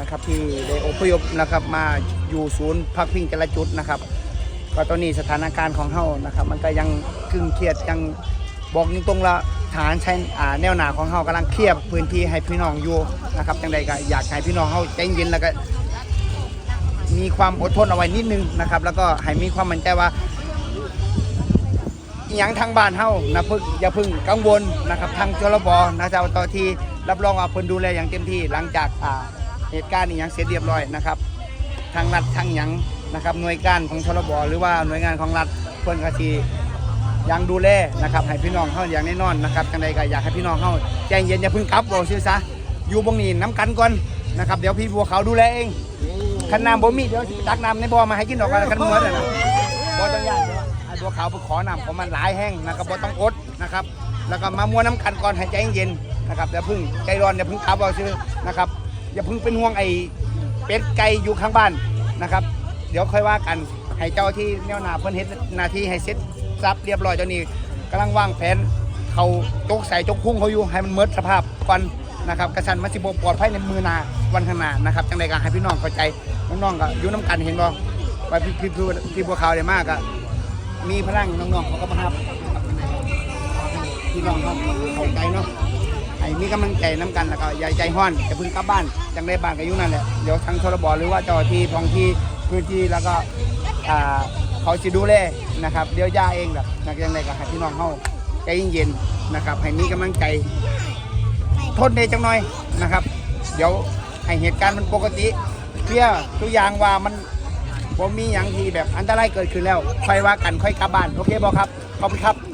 นะครับที่ได้อพยพนะครับมาอยู่ศูนย์พักพิงแต่ละจุดนะครับ ก็ตอนนี้สถานการณ์ของเฮานะครับ มันก็ยังครึ่งเครียดยังบอกตรงๆละฐานใช้อ่าแนวหนาของเฮากำลังเคลียบพื้นที่ให้พี่น้องอยู่นะครับจังใดก็อยากให้พี่น้องเฮาใจเย็นแล้วก็มีความอดทนเอาไว้นิดนึงนะครับ แล้วก็ให้มีความมั่นใจว่าอหยังทางบ้านเฮานะพึ่งอย่าพึ่งกังวลนะครับทางจรบนะเจ้าต่อที่รับรองว่าเพิ่นดูแลอย่างเต็มที่หลังจากอ่า เหตุการณ์นี้ยังเสร็จเรียบร้อยนะครับทางรัฐทางยังนะครับหน่วยการของชลบหรือว่าหน่วยงานของรัฐเพิ่นก็สิยังดูแลนะครับให้พี่น้องเฮาอย่างแน่นอนนะครับจังใดก็อยากให้พี่น้องเฮาใจเย็นอย่าพึ่งกลับบอกซื่อซะอยู่บงนี้น้ำกันก่อนนะครับเดี๋ยวพี่บัวเขาดูแลเองคันน้ำบ่มีเดี๋ยวตักน้ำในบ่อมาให้กินดอกกันคันมื้อน่ะนะบ่ต้องยานเดี๋ยวให้บัวขาวไปขอน้ำของมันหลายแห้งนะครับบ่ต้องอดนะครับแล้วก็มามัวน้ำกันก่อนให้ใจเย็นนะครับอย่าพึ่งใจร้อนอย่าพึ่งขับเอาซื่อนะครับ อย่าเพึ่งเป็นห่วงไอ้เป็ดไก่อยู่ข้างบ้านนะครับ เดี๋ยวค่อยว่ากันให้เจ้าที่แนวหนาเพิ่นเฮ็ดหนาที่ให้เสร็จสับเรียบร้อยตอนนี้กำลังวางแผนเขาจกใส่จกพุ่งเขาอยู่ให้มันเมิดสภาพก่อนนะครับกระสันมันสิบปลอดภัยในมือนาวันข้างหน้านะครับจังใดก็ให้พี่น้องเข้าใจน้องๆก็อยู่น้ำกันเห็นบ่ว่าพี่พี่พี่พี่บัวขาวได้มากอะมีพลังน้องๆเขาก็มาครับพี่น้องเขาเข้าใจเนาะ ให้มีกำลังใจน้ำกันแล้วก็อย่าใจห้อนจะพึ่งกลับบ้านจังได้บ้านก็อยู่นั่นแหละเดี๋ยวทางชลบหรือว่าเจ้าที่ท้องที่พื้นที่แล้วก็อ่าเขาจะดูแลนะครับเดี๋ยวย่าเองแบบนักยังไงก็ให้พี่น้องเขาใจเย็นๆนะครับ ให้มีกำลังใจทนได้จังหน่อยนะครับ เดี๋ยวให้เหตุการณ์มันปกติเพื่อทุกอย่างว่ามันผมมีอย่างที่แบบอันตรายเกิดขึ้นแล้วค่อยว่ากันค่อยกลับบ้านโอเคบอครับขอบคุณครับ